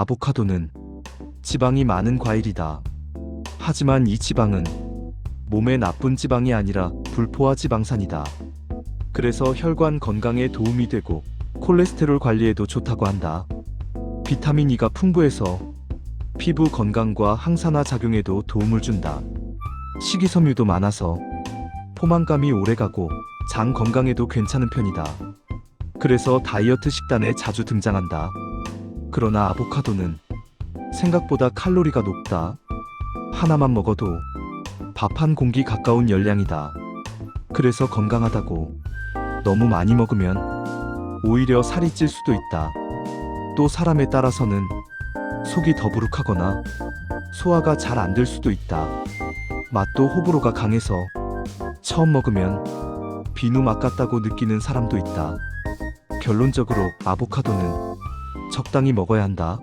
아보카도는 지방이 많은 과일이다. 하지만 이 지방은 몸에 나쁜 지방이 아니라 불포화 지방산이다. 그래서 혈관 건강에 도움이 되고 콜레스테롤 관리에도 좋다고 한다. 비타민 E가 풍부해서 피부 건강과 항산화 작용에도 도움을 준다. 식이섬유도 많아서 포만감이 오래가고 장 건강에도 괜찮은 편이다. 그래서 다이어트 식단에 자주 등장한다. 그러나 아보카도는 생각보다 칼로리가 높다. 하나만 먹어도 밥 한 공기 가까운 열량이다. 그래서 건강하다고 너무 많이 먹으면 오히려 살이 찔 수도 있다. 또 사람에 따라서는 속이 더부룩하거나 소화가 잘 안 될 수도 있다. 맛도 호불호가 강해서 처음 먹으면 비누 맛 같다고 느끼는 사람도 있다. 결론적으로 아보카도는 적당히 먹어야 한다.